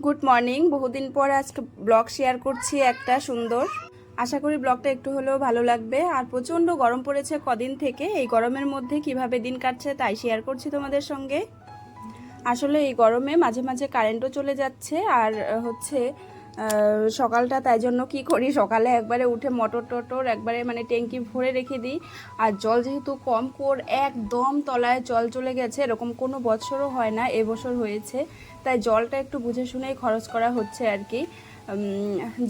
Good morning বহুদিন পর আজকে ব্লগ শেয়ার করছি একটা সুন্দর। আশা করি ব্লগটা একটু হলেও ভালো লাগবে। আর প্রচণ্ড গরম পড়েছে কদিন থেকে। এই গরমের মধ্যে কীভাবে দিন কাটছে তাই শেয়ার করছি তোমাদের সঙ্গে। আসলে এই গরমে মাঝে মাঝে কারেন্টও চলে যাচ্ছে। আর হচ্ছে সকালটা তাই জন্য কি করি? সকালে একবারে উঠে মটর টটর একবারে মানে ট্যাঙ্কি ভরে রেখে দিই। আর জল যেহেতু কম কর একদম তলায় জল চলে গেছে এরকম কোনো বছরও হয় না এবছর হয়েছে। তাই জলটা একটু বুঝে শুনেই খরচ করা হচ্ছে আর কি।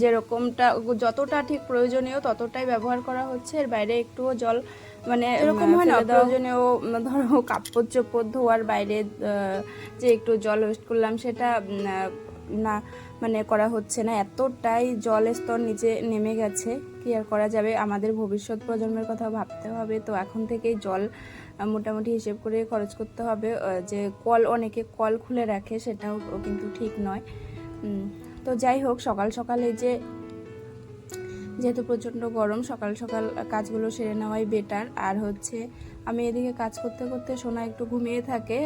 যেরকমটা যতটা ঠিক প্রয়োজনীয় ততটাই ব্যবহার করা হচ্ছে। এর বাইরে একটুও জল মানে এরকম হয় না? প্রয়োজনীয় ধরো কাপড় চোপড় ধোয়ার বাইরে যে একটু জল ওয়েস্ট করলাম সেটা না মানে করা হচ্ছে না। এতটাই জল স্তর নিচে নেমে গেছে। কি আর করা যাবে? আমাদের ভবিষ্যৎ প্রজন্মের কথা ভাবতে হবে। তো এখন থেকেই জল মোটামুটি হিসেব করে খরচ করতে হবে। যে কল, অনেকে কল খুলে রাখে, সেটাও কিন্তু ঠিক নয়। তো যাই হোক, সকাল সকালে যে যেহেতু প্রচণ্ড গরম, সকাল সকাল কাজগুলো সেরে নেওয়াই বেটার আর হচ্ছে, আমি এদিকে কাজ করতে করতে সোনা একটু ঘুমিয়ে থাকে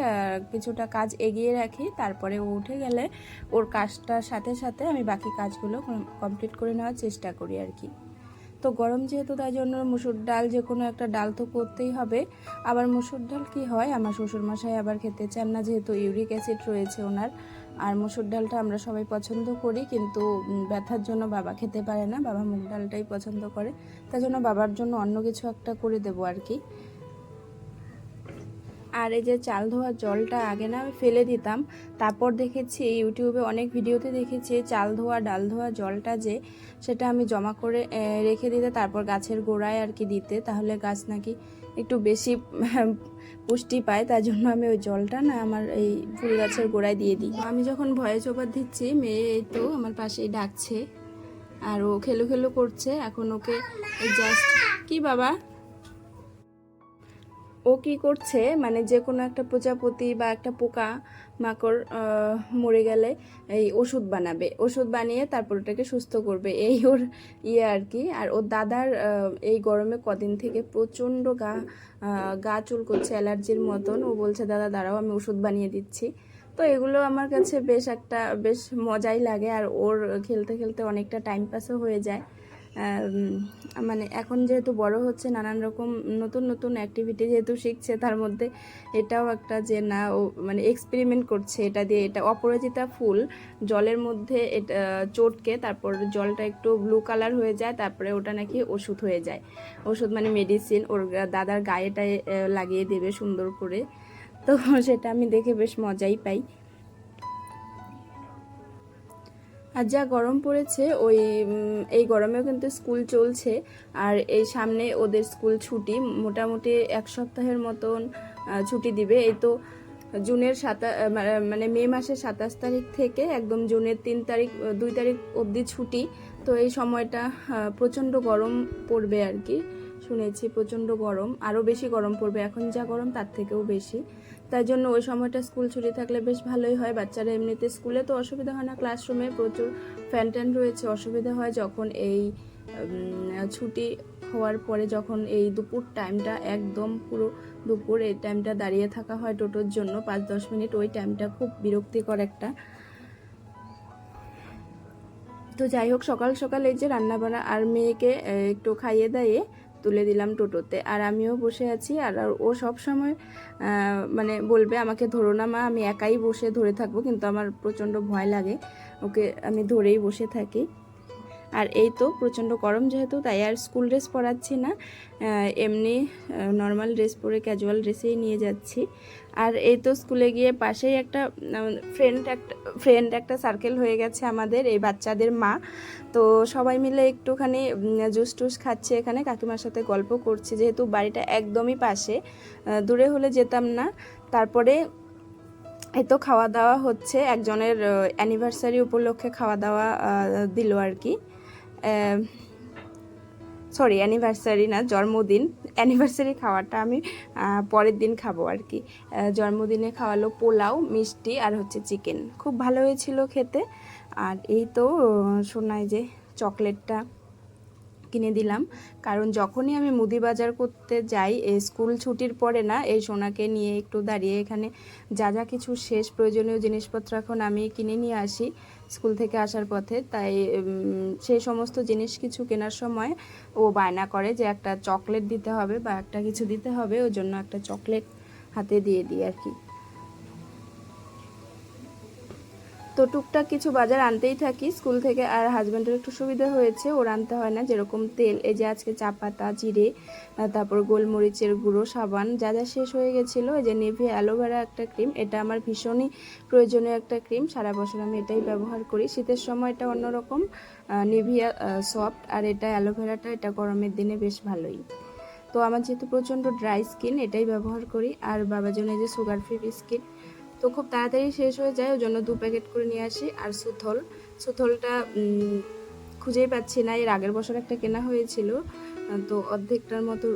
কিছুটা কাজ এগিয়ে রাখি, তারপরে ও উঠে গেলে ওর কাজটার সাথে সাথে আমি বাকি কাজগুলো কমপ্লিট করে নেওয়ার চেষ্টা করি আর কি। তো গরম যেহেতু, তাই জন্য মুসুর ডাল যে কোনো একটা ডাল তো করতেই হবে। আবার মুসুর ডাল কি হয়? আমার শ্বশুরমশাই আবার খেতে চান না, যেহেতু ইউরিক অ্যাসিড রয়েছে ওনার। আর মুসুর ডালটা আমরা সবাই পছন্দ করি, কিন্তু ব্যথার জন্য বাবা খেতে পারে না, বাবা মুগ ডালটাই পছন্দ করে। তার জন্য বাবার জন্য অন্য কিছু একটা করে দেবো আর কি। আর এই যে চাল ধোয়ার জলটা আগে না আমি ফেলে দিতাম, তারপর দেখেছি ইউটিউবে অনেক ভিডিওতে দেখেছি চাল ধোয়া, ডাল ধোয়া জলটা যে সেটা আমি জমা করে রেখে দিতে, তারপর গাছের গোড়ায় আর কি দিতে, তাহলে গাছ নাকি একটু বেশি পুষ্টি পায় তার জন্য আমি ওই জলটা না আমার এই ফুল গাছের গোড়ায় দিয়ে দিই। আমি যখন ভয়ে চোপার দিচ্ছি, মেয়ে এই তো আমার পাশেই ডাকছে আর ও খেলু খেলু করছে, এখন ওকে জাস্ট কি বাবা? ও কি করছে? মানে যে কোনো একটা প্রজাপতি বা একটা পোকা মাকড় মরে গেলে এই ওষুধ বানাবে। ওষুধ বানিয়ে তারপর ওটাকে সুস্থ করবে। এই ওর ইয়ে আর কি। আর ওর দাদার এই গরমে কদিন থেকে প্রচণ্ড গা গা চুল করছে অ্যালার্জির মতন। ও বলছে, দাদা, দাঁড়াও, আমি ওষুধ বানিয়ে দিচ্ছি। তো এগুলো আমার কাছে বেশ একটা, বেশ মজাই লাগে। আর ওর খেলতে খেলতে অনেকটা টাইম পাসও হয়ে যায়। মানে এখন যেহেতু বড় হচ্ছে, নানান রকম নতুন নতুন অ্যাক্টিভিটি যেহেতু শিখছে, তার মধ্যে এটাও একটা যে না, ও মানে এক্সপেরিমেন্ট করছে এটা দিয়ে। এটা অপরাজিতা ফুল, জলের মধ্যে এটা, চটকে তারপর জলটা একটু ব্লু কালার হয়ে যায়, তারপরে ওটা নাকি ওষুধ হয়ে যায়। ওষুধ মানে মেডিসিন ওর দাদার গায়েটায় লাগিয়ে দেবে সুন্দর করে। তো সেটা আমি দেখে বেশ মজাই পাই। আর যা গরম পড়েছে, ওই এই গরমেও কিন্তু স্কুল চলছে। আর এই সামনে ওদের স্কুল ছুটি, মোটামুটি এক সপ্তাহের মতন ছুটি দিবে। এই তো জুনের সাতা মানে মে মাসের সাতাশ তারিখ থেকে একদম জুনের তিন তারিখ দুই তারিখ অবধি ছুটি। তো এই সময়টা প্রচণ্ড গরম পড়বে আর কি। শুনেছি প্রচণ্ড গরম, আরও বেশি গরম পড়বে। এখন যা গরম, তার থেকেও বেশি। তাই জন্য ওই সময়টা স্কুল ছুটি থাকলে বেশ ভালোই হয়। বাচ্চারা এমনিতে স্কুলে তো অসুবিধা হয় না ক্লাসরুমে প্রচুর ফ্যান ট্যান রয়েছে। অসুবিধা হয় যখন এই ছুটি হওয়ার পরে যখন এই দুপুর টাইমটা একদম পুরো দুপুর এই টাইমটা দাঁড়িয়ে থাকা হয় টোটোর জন্য। পাঁচ দশ মিনিট ওই টাইমটা খুব বিরক্তিকর একটা। তো যাই হোক, সকাল সকাল এই যে রান্না বান্না আর মেয়েকে একটু খাইয়ে দাইয়ে তুলে দিলাম টোটোতে। আর আমিও বসে আছি আর ও সব সময় মানে বলবে আমাকে, ধরো না মা, আমি একাই বসে ধরে থাকব। কিন্তু আমার প্রচণ্ড ভয় লাগে। ওকে আমি ধরেই বসে থাকি। আর এই তো প্রচণ্ড গরম যেহেতু, তাই আর স্কুল ড্রেস পরাচ্ছি না। এমনি নর্মাল ড্রেস পরে ক্যাজুয়াল ড্রেসেই নিয়ে যাচ্ছি। আর এই তো স্কুলে গিয়ে পাশেই একটা ফ্রেন্ড একটা ফ্রেন্ড একটা সার্কেল হয়ে গেছে আমাদের, এই বাচ্চাদের মা। তো সবাই মিলে একটুখানি জুস টুস খাচ্ছে এখানে, কাকিমার সাথে গল্প করছি। যেহেতু বাড়িটা একদমই পাশে দূরে হলে যেতাম না। তারপরে এই তো খাওয়া দাওয়া হচ্ছে, একজনের অ্যানিভার্সারি উপলক্ষে খাওয়া দাওয়া দিল আর কি। সরি অ্যানিভার্সারি না, জন্মদিন। অ্যানিভার্সারি খাওয়াটা আমি পরের দিন খাব আর কি। জন্মদিনে খাওয়ালো পোলাও, মিষ্টি আর হচ্ছে চিকেন খুব ভালো হয়েছিল খেতে। আর এই তো শোনায় যে চকলেটটা কিনে দিলাম। কারণ যখনই আমি মুদি বাজার করতে যাই এই স্কুল ছুটির পরে না, এই সোনাকে নিয়ে একটু দাঁড়িয়ে এখানে যা যা কিছু শেষ প্রয়োজনীয় জিনিসপত্র এখন আমি কিনে নিয়ে আসি স্কুল থেকে আসার পথে। তাই সেই সমস্ত জিনিস কিছু কেনার সময় ও বায়না করে যে একটা চকলেট দিতে হবে বা একটা কিছু দিতে হবে, ওর জন্য একটা চকলেট হাতে দিয়ে দিই আর কি। তো টুকটাক কিছু বাজার আনতেই থাকি। স্কুল থেকে আর হাজব্যান্ডের একটু সুবিধা হয়েছে, ওর আনতে হয় না যেরকম তেল। এই যে আজকে চা পাতা, জিরে তারপর গোলমরিচের গুঁড়ো, সাবান, যা যা শেষ হয়ে গেছিল, এই যে নেভি অ্যালোভেরা একটা ক্রিম এটা আমার ভীষণই প্রয়োজনীয় একটা ক্রিম সারা বছর আমি এটাই ব্যবহার করি। শীতের সময় এটা অন্যরকম নিভিয়া সফট আর এটা অ্যালোভেরাটা, এটা গরমের দিনে বেশ ভালোই। তো আমার যেহেতু প্রচণ্ড ড্রাই স্কিন এটাই ব্যবহার করি। আর বাবার জন্য যে সুগার ফ্রি বিস্কিট তো খুব তাড়াতাড়ি শেষ হয়ে যায়, ওই জন্য দু প্যাকেট করে নিয়ে আসি। আর সুথল, সুথলটা খুঁজেই পাচ্ছি না। এর আগের বছর একটা কেনা হয়েছিল, তো অর্ধেকটার মতো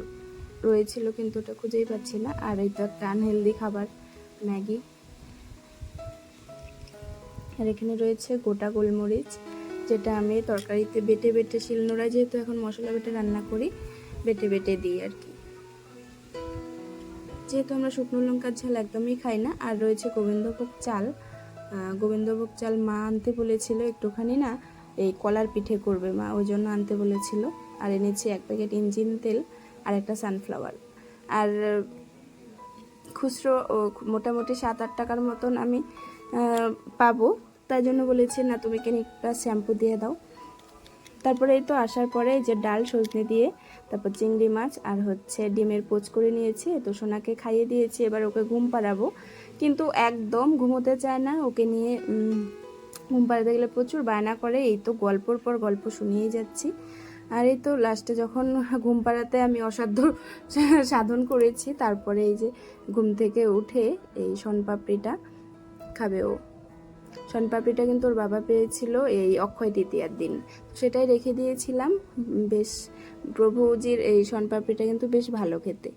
রয়েছিল, কিন্তু ওটা খুঁজেই পাচ্ছি না। আর এই তো একটা আনহেলদি খাবার, ম্যাগি। আর এখানে রয়েছে গোটা গোলমরিচ, যেটা আমি তরকারিতে বেটে বেটে শিলনোড়ায় যেহেতু এখন মশলা বেটে রান্না করি, বেটে বেটে দিই আর কি। যেহেতু আমরা শুকনো লঙ্কার ঝাল একদমই খাই না, আর রয়েছে গোবিন্দভোগ চাল। গোবিন্দভোগ চাল মা আনতে বলেছিল একটুখানি না, এই কলার পিঠে করবে মা, ওই জন্য আনতে বলেছিল। আর এনেছি এক প্যাকেট ইঞ্জিন তেল আর একটা সানফ্লাওয়ার। আর খুচরো মোটামুটি সাত আট টাকার মতন আমি পাবো। তাই জন্য বলেছি, না, তুমি কেন একটা শ্যাম্পু দিয়ে দাও। তারপরে এই তো আসার পরে যে ডাল, সজনে দিয়ে, তারপর চিংড়ি মাছ আর হচ্ছে ডিমের পোচ করে নিয়েছি। তো সোনাকে খাইয়ে দিয়েছি, এবার ওকে ঘুম পাড়াবো। কিন্তু একদম ঘুমোতে চায় না, ওকে নিয়ে ঘুম পাড়াতে গেলে প্রচুর বায়না করে। এই তো গল্পর পর গল্প শুনিয়েই যাচ্ছি। আর এই তো লাস্টে যখন ঘুম পাড়াতে আমি অসাধ্য সাধন করেছি, তারপরে এই যে ঘুম থেকে উঠে এই শনপাপড়িটা খাবে ও। শনপাপড়িটা কিন্তু ওর বাবা পেয়েছিল এই অক্ষয় তৃতীয়ার দিন। সেটাই রেখে দিয়েছিলাম। বেশ, প্রভুজির এই শনপাপড়িটা কিন্তু বেশ ভালো খেতে।